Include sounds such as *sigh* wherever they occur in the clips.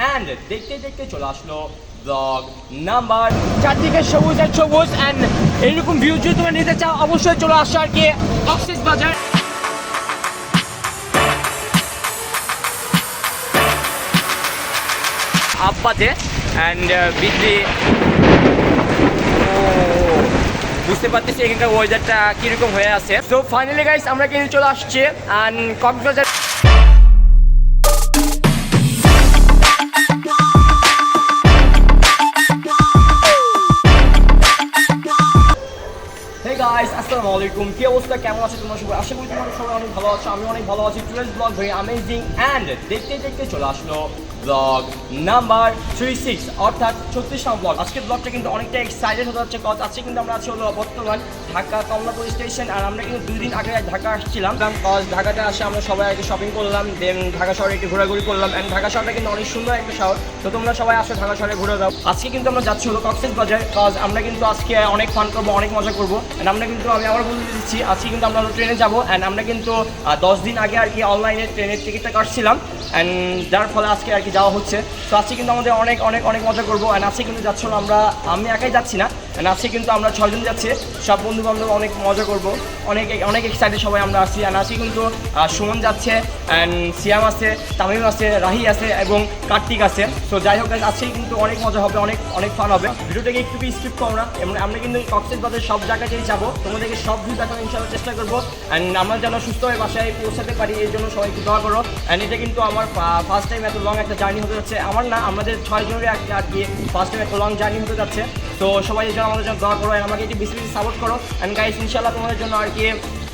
And দেখতে দেখতে চলে আসলো ব্লগ নাম্বার চারদিকে সবুজ আর সবুজ অ্যান্ড এইরকম ভিউ যদি তোমরা নিতে চাও, অবশ্যই চলে আসো আর কি অক্সিস বাজার। আব্বাতে অ্যান্ড বিদ্রি বুঝতে পারতেছি এখানকার ওয়েদারটা কীরকম হয়ে আছে। তো ফাইনালি গাইস আমরা কিন্তু চলে আসছি অ্যান্ড কক্সবাজার আসসালামু আলাইকুম। কি অবস্থা? কেমন আছো তোমরা সবাই? আশা করি তোমরা সবাই অনেক ভালো আছো। আমি অনেক ভালো আছি। Today's vlog very amazing and দেখতে দেখতে চলে আসলো ব্লগ নাম্বার থ্রি সিক্স অর্থাৎ ছত্রিশ নম্বর ব্লগ আজকের ব্লগটা কিন্তু অনেকটা এক্সাইটেড হতে হচ্ছে কজ আজকে কিন্তু আমরা আছি হলো বর্তমান ঢাকা কমলাপুর স্টেশন আর আমরা কিন্তু দুই দিন আগে ঢাকা আসছিলাম। কজ ঢাকাতে আসে আমরা সবাই আগে শপিং করলাম দেন ঢাকা শহরে একটু ঘোরাঘুরি করলাম অ্যান্ড ঢাকা শহরটা কিন্তু অনেক সুন্দর একটা শহর। তো তোমরা সবাই আসো ঢাকা শহরে ঘুরে দাও। আজকে কিন্তু আমরা যাচ্ছি হলো কক্সেস বাজার কজ আমরা কিন্তু আজকে অনেক ফান করব, অনেক মজা করব। অ্যান্ড আমরা কিন্তু আমি আবার বলে দিচ্ছি, আজকে কিন্তু আমরা ট্রেনে যাব অ্যান্ড আমরা কিন্তু দশ দিন আগে আর কি অনলাইনে ট্রেনের টিকিটটা কাটছিলাম অ্যান্ড যার ফলে আজকে আর কি যাওয়া হচ্ছে। তো আজকে কিন্তু আমাদের অনেক অনেক অনেক মজা করব অ্যান্ড আজকে কিন্তু যাচ্ছ আমরা, আমি একাই যাচ্ছি না অ্যান্ড আজকে কিন্তু আমরা ছয়জন যাচ্ছি। সব বন্ধু বান্ধব অনেক মজা করব, অনেক অনেক এক্সাইটেড সবাই আমরা আসছি অ্যান্ড আজকে কিন্তু সুমন যাচ্ছে অ্যান্ড সিয়াম আছে তামিম আছে রাহি আছে এবং কার্তিক আছে। তো যাই হোক guys, আজকে কিন্তু অনেক মজা হবে অনেক অনেক ফান হবে। ভিডিওটাকে একটু স্কিপ করো না এবং আমরা কিন্তু কক্সেস বাজার সব জায়গাতেই যাব। তোমাদেরকে সব ভিউ দেখানোর ইনশাল্লাহ চেষ্টা করব। অ্যান্ড আমরা যেন সুস্থ হয়ে বাসায় পৌঁছাতে পারি এই জন্য সবাই একটু দোয়া করো। অ্যান্ড এটা কিন্তু আমার ফার্স্ট টাইম এত লং একটা জার্নি হতে যাচ্ছে। আমার না আমাদের ছয় জনের একটা আর কি ফার্স্ট টাইম এত লং জার্নি হতে যাচ্ছে। তো সবাই এই জন্য আমাদের জন্য দোয়া করো অ্যান্ড আমাকে একটু বেশি বেশি সাপোর্ট করো। অ্যান্ড গাইস ইনশাল্লাহ তোমাদের জন্য আর কি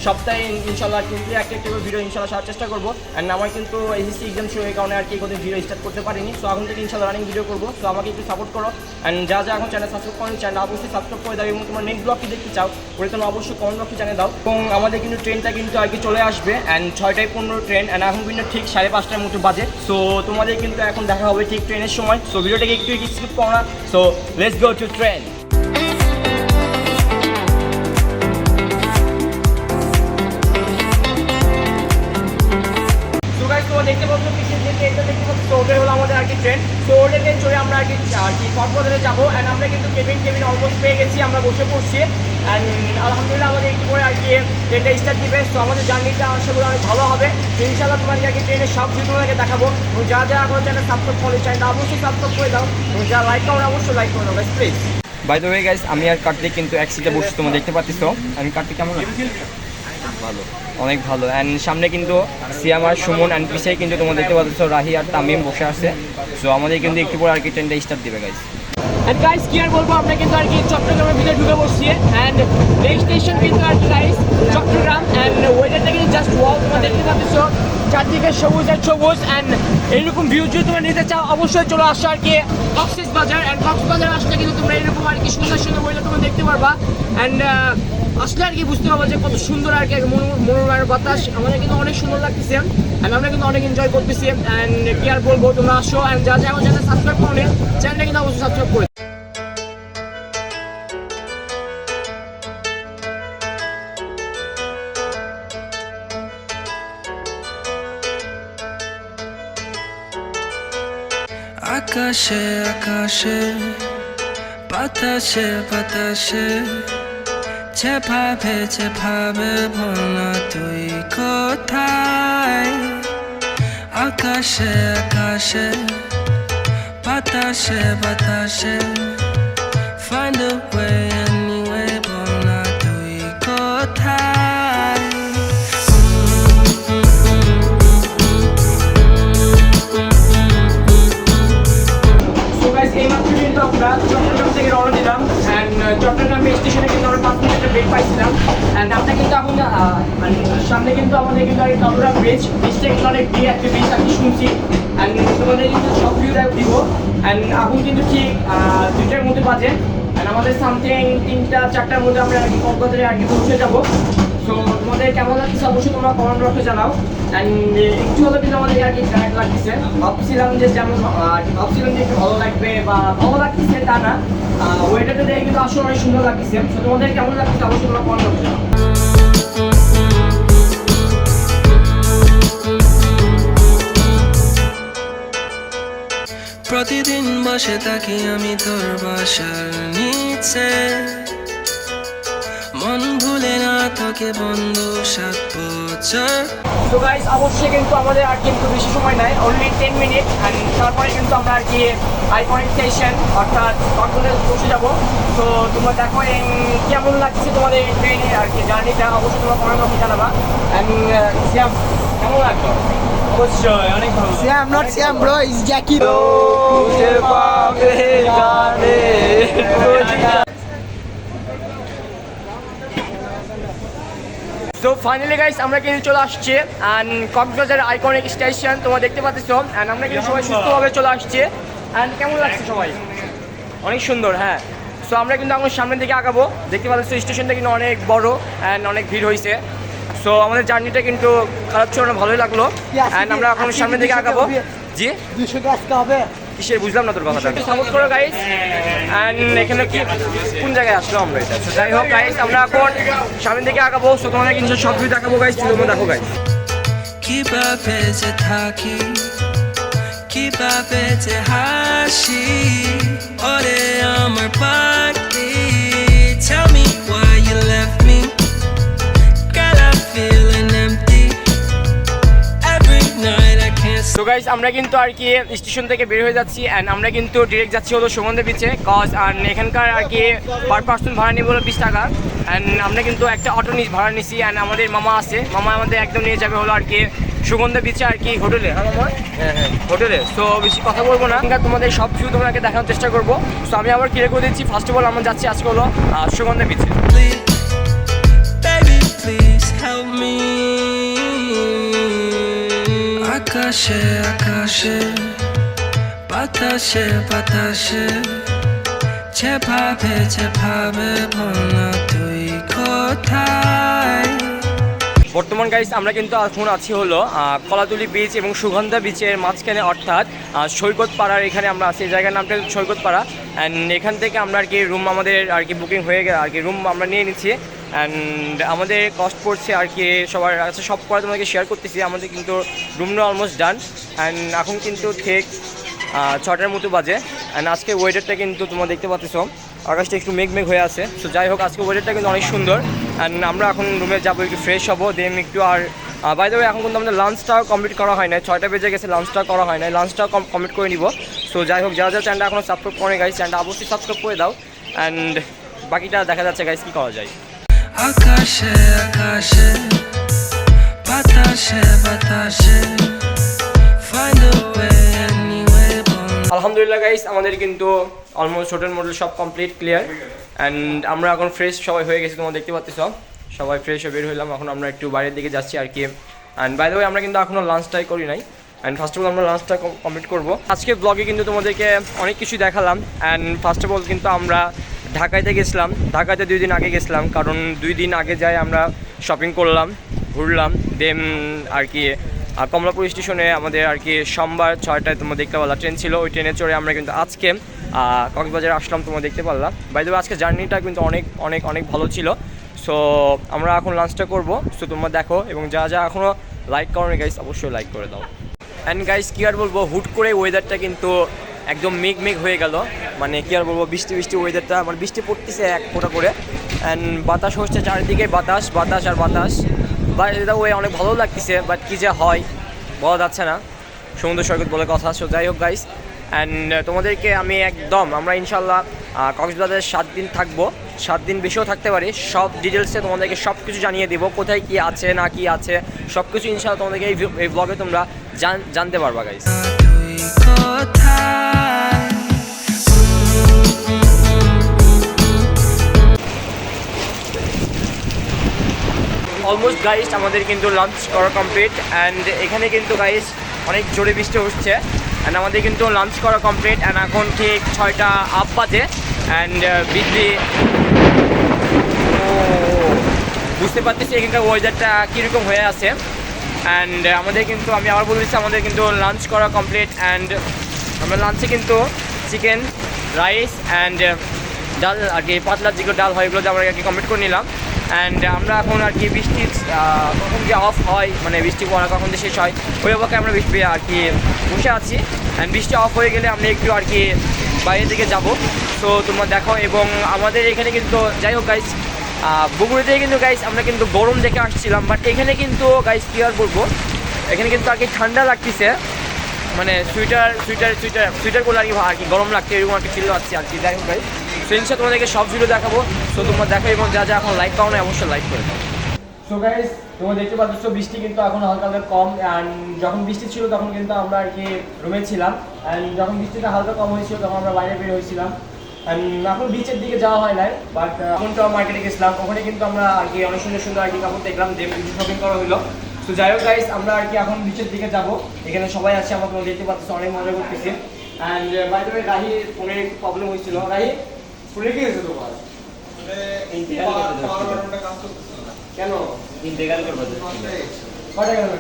সপ্তাহে ইনশাল্লাহ কিন্তু একটা একটা ভিডিও ইনশাল্লাহ সারার চেষ্টা করব। অ্যান্ড আমার কিন্তু এসএসসি এক্সাম শুরু এই কারণে আর কি কোনো ভিডিও স্টার্ট করতে পারিনি। সো এখন থেকে ইনশাল্লাহ রানিং ভিডিও করব। তো আমাকে একটু সাপোর্ট করো। অ্যান্ড যা যা এখন চ্যানেল সাবস্ক্রাইব করেন চ্যানেল অবশ্যই সাবস্ক্রাইব করে দাও। এবং তোমার নেক্সট ব্লগ কি দেখতে চাও ওটা তোমরা অবশ্যই কমেন্ট বক্সে জানিয়ে দাও। এবং আমাদের কিন্তু ট্রেনটা কিন্তু আর কি চলে আসবে। অ্যান্ড ছয়টায় পনেরো ট্রেন অ্যান্ড এখন কিন্তু ঠিক সাড়ে পাঁচটার মতো বাজে। সো তোমাদের কিন্তু এখন দেখা হবে ঠিক ট্রেনের সময়। সো ভিডিওটাকে একটু স্কিপ করো না। So let's go to train দেখতে পাচ্ছ দেখতে পাচ্ছ তো হলো আমাদের আর কি ট্রেন তো ট্রেন চড়ে আমরা আর কি কি কক্সবাজারে যাব। অ্যান্ড আমরা কিন্তু কেবিন কেবিন অলমোস্ট পেয়ে গেছি, আমরা বসে পড়ছি। অ্যান্ড আলহামদুলিল্লাহ আমাদের একটু করে আর কি ট্রেনটা স্টার্ট দিবে। তো আমাদের জার্নিটা আশা করি অনেক ভালো হবে। তো ইনশাল্লাহ তোমাদেরকে আর কি ট্রেনের সব ভিডিও তোমাদেরকে দেখাবো। যা যা এখন চ্যানেল সাবস্ক্রাইব করে চ্যানেলটা অবশ্যই সাবস্ক্রাইব করে দাও। যা লাইক করো অবশ্যই লাইক করে দাও please by the way guys আমি আর কার্তিক কিন্তু এক সিটে বসে, তোমরা দেখতে পাচ্ছ আমি কার্তিক, কেমন ভালো। অনেক ভালো। অ্যান্ড সামনে কিন্তু সিয়াম আর সুমন অ্যান্ড পিসাই কিন্তু তোমরা দেখতে পাচ্ছ, রাহি আর তামিম বসে আছে। সো আমাদের কিন্তু একটু পরে আর কি ট্রেনটা স্টার্ট দিবে গাইস অ্যান্ড গাইস কি আর বলব, আমরা কিন্তু আর কি চট্টগ্রামের ভিতরে ঢুকে বসছি অ্যান্ড এই স্টেশন কিন্তু আর কি গাইস চট্টগ্রাম। অ্যান্ড ওয়েদারটা কিন্তু জাস্ট ওয়াও তোমরা দেখতে পাচ্ছ। চারদিকে সবুজ আর সবুজ। অ্যান্ড এইরকম ভিউ যদি তোমরা নিতে চাও, অবশ্যই চলে আসো আর কি কক্সেস বাজার অ্যান্ড কক্সবাজার আসলে কিন্তু তোমরা এরকম আর কি সুন্দর সুন্দর মহিলা তোমরা দেখতে পারবা। অ্যান্ড আসলে আর কি বুঝতে পারব যে কত সুন্দর আর কি মনোরমের বাতাস। আমাদের কিন্তু অনেক সুন্দর লাগতেছে। অ্যান্ড আমরা কিন্তু অনেক এনজয় করতেছি। অ্যান্ড কি আর বলব, তোমরা আসো। অ্যান্ড যা যা আমার চ্যানেল সাবস্ক্রাইব করো চ্যানেলটা কিন্তু অবশ্যই সাবস্ক্রাইব করে আকাশে আকাশে, বাতাসে বাতাসে, যেভাবে যেভাবে ভোলা তুই কোথায়? আকাশে আকাশে, বাতাসে বাতাসে, Find a আমরা চট্টগ্রাম থেকে রওনা দিলাম অ্যান্ড চট্টগ্রাম স্টেশনে কিন্তু আমরা পাঁচ মিনিটের ব্রেক পাইছিলাম অ্যান্ড আমরা কিন্তু এখন মানে সামনে কিন্তু আমাদের কিন্তু আর কামরা ব্রিজ ব্রিজটা কিন্তু অনেক বিয়ে একটা ব্রিজ আমি শুনছি অ্যান্ড তোমাদের কিন্তু সব ভিউ দিব অ্যান্ড এখন কিন্তু ঠিক দুইটার মধ্যে বাজে অ্যান্ড আমাদের সামথিং তিনটা, চারটার মধ্যে আমরা আর কি কক্সবাজারে আর কি পৌঁছে যাব। সো তোমাদের কেমন লাগছে? অবশ্যই তোমরা কমেন্ট বক্সে জানাও। অ্যান্ড একটু হলে কিন্তু আমাদের আর কি কানেক্ট লাগতেছে। ভাবছিলাম যে যেমন ভাবছিলাম যে একটু ভালো লাগবে বা ভালো লাগতেছে তা না। ওয়েটারটা দেখে কিন্তু আসলে অনেক সুন্দর লাগতেছে। তো তোমাদের কেমন লাগতেছে অবশ্যই তোমরা কমেন্ট বক্সে জানাও। প্রতিদিন বসে থাকি আমি তোর বাসার নিচে। তোকে বন্ধু সাত বছর। তো গাইস অবশ্যই কিন্তু আমাদের আর কিন্তু বেশি সময় নাই অনলি টেন মিনিট অ্যান্ড তারপরে কিন্তু আমরা আর কি আইকনিক স্টেশন অর্থাৎ কন্ট্রোলে পৌঁছে যাব। তো তোমরা দেখো কেমন লাগছে তোমাদের এই ট্রেনে আর কি জার্নিটা অবশ্যই তোমরা কমেন্ট বক্সে জানাবা। অ্যান্ড সিয়াম কেমন লাগল? অবশ্যই অনেক ভালো Sam, not Sam, bro. It's Jackie. तुझे *laughs* সো ফাইনালি গাইস আমরা কিন্তু চলে আসছে। অ্যান্ড কক্সবাজার আইকনিক স্টেশন তোমরা দেখতে পাচ্ছ। অ্যান্ড আমরা কিন্তু সবাই সুস্থভাবে চলে আসছে। অ্যান্ড কেমন লাগছে সবাই? অনেক সুন্দর হ্যাঁ। সো আমরা কিন্তু আমার সামনের দিকে আগাবো। দেখতে পাচ্ছ স্টেশনটা কিন্তু অনেক বড় অ্যান্ড অনেক ভিড় হয়েছে। সো আমাদের জার্নিটা কিন্তু খারাপ ছিল না ভালোই লাগল। অ্যান্ড আমরা এখন সামনের দিকে আগাবো। জি? দুশো হবে। কিসের, বুঝলাম না তোর কথাটা। সাপোর্ট করো গাইস অ্যান্ড এখানে কি, কোন জায়গায় আসলো আমরা এটা? যাই হোক গাইস আমরা এখন সামনের দিকে আগাবো। সো তোমাদের কিন্তু সব কিছু দেখাবো গাইস তুমি দেখো গাইস কীভাবে যে থাকি কীভাবে যে হাসি, ওরে আমার পাখি। তো গাইস আমরা কিন্তু আর কি স্টেশন থেকে বের হয়ে যাচ্ছি অ্যান্ড আমরা কিন্তু ডিরেক্ট যাচ্ছি হলো সুগন্ধ বিচে কজ আর এখানকার আর কি পার পার্সন ভাড়া নিয়ে বলো বিশ টাকা। অ্যান্ড আমরা কিন্তু একটা অটো নিয়ে ভাড়া নিছি অ্যান্ড আমাদের মামা আছে। মামা আমাদের একদম নিয়ে যাবে হলো আর কি সুগন্ধ বিচে আর কি হোটেলে। হ্যাঁ মামা? হ্যাঁ হ্যাঁ হোটেলে। সো বেশি কথা বলব না। এখানকার তোমাদের সব কিছু তোমাকে দেখানোর চেষ্টা করব। সো আমি আবার ক্লিয়ার করে দিচ্ছি। ফার্স্ট অফ অল আমরা যাচ্ছি আজকে হলো আহ, সুগন্ধ বিচে please help me. আকাশে আকাশে বাতাসে বাতাসে যেভাবে যেভাবে বলা তুই কোথায়? বর্তমান গাইস আমরা কিন্তু এখন আছি হলো কলাতুলি বিচ এবং সুগন্ধা বিচের মাঝখানে, অর্থাৎ সৈকত পাড়ার এখানে আমরা আছি। এই জায়গার নামটা সৈকত পাড়া অ্যান্ড এখান থেকে আমরা আর কি রুম আমাদের আর কি বুকিং হয়ে গেছে আর কি রুম আমরা নিয়ে নিচ্ছি। অ্যান্ড আমাদের কস্ট পড়ছে আর কি সবার কাছে, সব করে তোমাকে শেয়ার করতেছি। আমাদের কিন্তু রুম রুমটা অলমোস্ট ডান অ্যান্ড এখন কিন্তু ঠিক ছটার মতো বাজে। অ্যান্ড আজকে ওয়েদারটা কিন্তু তোমরা দেখতে পাচ্ছ আকাশটা একটু মেঘ মেঘ হয়ে আছে। তো যাই হোক, আজকে ওয়েদারটা কিন্তু অনেক সুন্দর। অ্যান্ড আমরা এখন রুমে যাব, একটু ফ্রেশ হব দেন একটু আর বাই দ্য এখন কিন্তু আমাদের লাঞ্চটাও কমপ্লিট করা হয় না ছয়টা বেজে গেছে লাঞ্চটা করা হয় না লাঞ্চটাও কমপ্লিট করে নিব। সো যাই হোক, যারা যারা চ্যানেলটা এখনও সাবস্ক্রাইব করে গাইস চ্যানেলটা অবশ্যই সাবস্ক্রাইব করে দাও। অ্যান্ড বাকিটা দেখা যাচ্ছে গাইস কী করা যায়। আকাশে আকাশে, বাতাসে বাতাসে anyway বল আলহামদুলিল্লাহ গাইস আমাদের কিন্তু অলমোস্ট হোটেল মোটেল সব কমপ্লিট ক্লিয়ার অ্যান্ড আমরা এখন ফ্রেশ সবাই হয়ে গেছি তোমরা দেখতে পাচ্ছ। সবাই ফ্রেশ হয়ে বের হইলাম এখন আমরা একটু বাইরের দিকে যাচ্ছি আর কি। অ্যান্ড বাই দ্য ওয়ে আমরা কিন্তু এখনও লাঞ্চটাই করি নাই। অ্যান্ড ফার্স্ট অফ অল আমরা লাঞ্চটা কমপ্লিট করব। আজকে ব্লগে কিন্তু তোমাদেরকে অনেক কিছু দেখালাম। অ্যান্ড ফার্স্ট অফ অল কিন্তু আমরা ঢাকাইতে গেছিলাম। ঢাকাতে দুই দিন আগে গেছিলাম কারণ দুই দিন আগে যাই আমরা শপিং করলাম ঘুরলাম দেন আর কি আর কমলাপুর স্টেশনে আমাদের আর কি সোমবার ছয়টায় তোমরা দেখতে পারলা। ট্রেন ছিল, ওই ট্রেনে চড়ে আমরা কিন্তু আজকে কক্সবাজারে আসলাম তোমরা দেখতে পারলাম বাই দ্য আজকে জার্নিটা কিন্তু অনেক অনেক অনেক ভালো ছিল। সো আমরা এখন লাঞ্চটা করব। সো তোমরা দেখো, এবং যা যা এখনও লাইক করো গাইস অবশ্যই লাইক করে দাও। অ্যান্ড গাইস কী আর বলব, হুট করে ওয়েদারটা কিন্তু একদম মেঘ মেঘ হয়ে গেল। মানে কী আর বলব, বৃষ্টি বৃষ্টি ওয়েদারটা মানে বৃষ্টি পড়তেছে এক ফোঁটা করে। অ্যান্ড বাতাস হচ্ছে চারিদিকে বাতাস বাতাস আর বাতাস। বা এটা ওয়ে অনেক ভালো লাগতেছে বাট কী যে হয়, বলা যাচ্ছে না। সমুদ্র সৈকত বলে কথা সো যাই হোক গাইস অ্যান্ড তোমাদেরকে আমি একদম, আমরা ইনশাল্লাহ কক্সবাজারে সাত দিন থাকব। সাত দিন বেশিও থাকতে পারি। সব ডিটেলসে তোমাদেরকে সব কিছু জানিয়ে দেবো, কোথায় কি আছে, না কি আছে। সব কিছু ইনশাল্লাহ তোমাদেরকে এই ব্লগে তোমরা জান- জানতে পারবা গাইস তুই অলমোস্ট গাইস আমাদের কিন্তু লাঞ্চ করা কমপ্লিট অ্যান্ড এখানে কিন্তু গাইস অনেক জোরে বৃষ্টি হচ্ছে অ্যান্ড আমাদের কিন্তু লাঞ্চ করা কমপ্লিট অ্যান্ড এখন ঠিক ছয়টা আপ বাজে অ্যান্ড বৃদ্ধি ও, বুঝতে পারতেছি এখানকার ওয়েদারটা কীরকম হয়ে আছে অ্যান্ড আমাদের কিন্তু, আমি আবার বলতেছি আমাদের কিন্তু লাঞ্চ করা কমপ্লিট অ্যান্ড আমরা লাঞ্চে কিন্তু চিকেন রাইস অ্যান্ড ডাল আর কি পাতলা যেগুলো ডাল হয় এগুলো আমরা আর কি কমপ্লিট করে নিলাম। অ্যান্ড আমরা এখন আর কি বৃষ্টি আহ, কখন যে অফ হয় মানে বৃষ্টি পড়া কখন যে শেষ হয় ওই অবকায় আমরা বৃষ্টি আর কি বসে আছি। And বৃষ্টি অফ হয়ে গেলে আমরা একটু আর কি বাইরের দিকে যাব। তো তোমরা দেখো এবং আমাদের এখানে কিন্তু যাই হোক গাইস বগুড়িতে কিন্তু গাইস আমরা কিন্তু গরম দেখে আসছিলাম। বাট এখানে কিন্তু গাইস কি আর বলব? এখানে কিন্তু আর কি ঠান্ডা লাগতেছে। মানে সুইটার সুইটার সুইটার করলে আর কি আর কি গরম লাগছে এরকম আর কি ফিল পাচ্ছি আর কি। যাই হোক গাইস সো ইনশা তোমাদেরকে সব ভিডিও দেখাবো। সো তোমরা দেখো এবং যা যা এখন লাইক পাও না অবশ্যই লাইক করে দাও। সো গাইস তোমরা দেখতে পাচ্ছ, বৃষ্টি কিন্তু এখন হালকা হালকা কম অ্যান্ড যখন বৃষ্টি ছিল তখন কিন্তু আমরা আর কি রুমে ছিলাম। অ্যান্ড যখন বৃষ্টিটা হালকা কম হয়েছিল, তখন আমরা বাইরে বের হয়েছিলাম। এখন বিচের দিকে যাওয়া হয় নাই বাট এখন তো মার্কেটে গেছিলাম। ওখানে কিন্তু আমরা আর কি অনেক সুন্দর সুন্দর আর কি কাপড় দেখলাম, যে শপিং করা হলো তো যাই হোক গাইস আমরা আর কি এখন বিচের দিকে যাব। এখানে সবাই আছে, আমরা দেখতে পাচ্ছ, অনেক মজা করতেছি। অ্যান্ড বাই দ্য রাহি ফোনের প্রবলেম হয়েছিল। রাহি ফোনে কি তোমার? কেন ইন্টেগ্রাল করব কটা গেল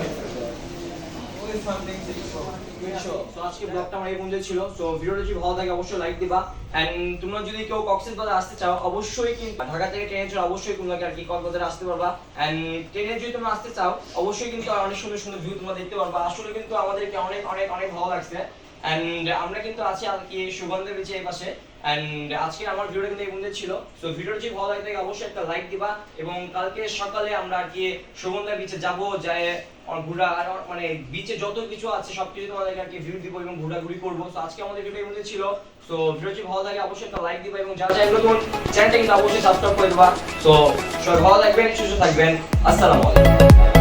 তো আজকে ব্লগটা আমার এই পর্যন্ত ছিল। তো ভিডিওটা যদি ভালো লাগে অবশ্যই লাইক দিবা। এন্ড তোমরা যদি কেউ কক্সেস আসতে চাও অবশ্যই কিন্তু ঢাকা থেকে ট্রেনে চড়ে অবশ্যই তোমরা আর কি কক্সবাজারে আসতে পারবা। এন্ড ট্রেনে যদি তোমরা আসতে চাও অবশ্যই কিন্তু অনেক সুন্দর সুন্দর ভিউ তোমরা দেখতে পারবা। আসলে কিন্তু আমাদেরকে অনেক অনেক অনেক ভালো লাগছে। এন্ড আমরা কিন্তু আছি আর কি সুগন্ধের বিচে এই পাশে এন্ড আজকে আমার ভিডিওটা কিন্তু এই পর্যন্ত ছিল। তো ভিডিওটা যদি ভালো লাগে অবশ্যই একটা লাইক দিবা এবং কালকে সকালে আমরা কি সুগন্ধা বিচে যাব, যায় ঘোরা আর মানে বিচে যত কিছু আছে সবকিছু তোমাদেরকে আর কি ভিউ দিব এবং ঘোরাঘুরি করব। তো আজকে আমাদের ভিডিও এই পর্যন্ত ছিল। তো ভিডিও যদি ভালো লাগে অবশ্যই একটা লাইক দিবা এবং যারা যারা নতুন চ্যানেলটা কিন্তু অবশ্যই সাবস্ক্রাইব করে দেবা। তো সবাই ভালো থাকবেন, সুস্থ থাকবেন। আসসালামু আলাইকুম।